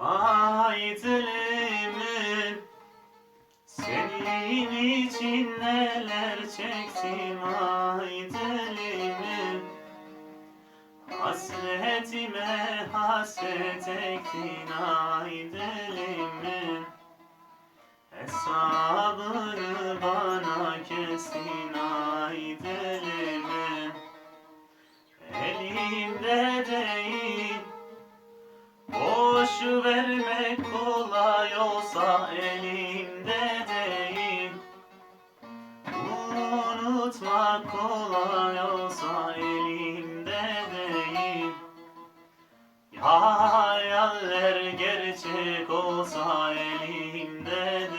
Ay telimim Senin için neler çektim? Ay telimim Hasretime hasret ektin. Ay delimim Hesabını bana kestin. Boş vermek kolay olsa elimde değil. Unutmak kolay olsa elimde değil. Hayaller gerçek olsa elimde değil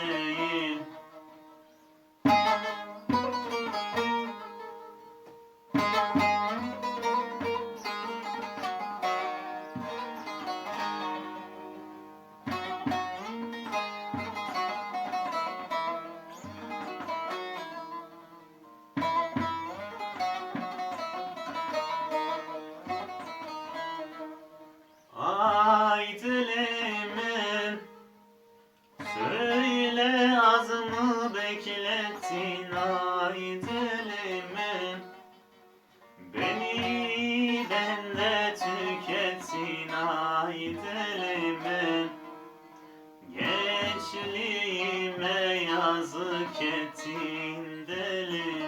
elime Beni benle tüketsin ay delime Gençliğime yazık ettin delime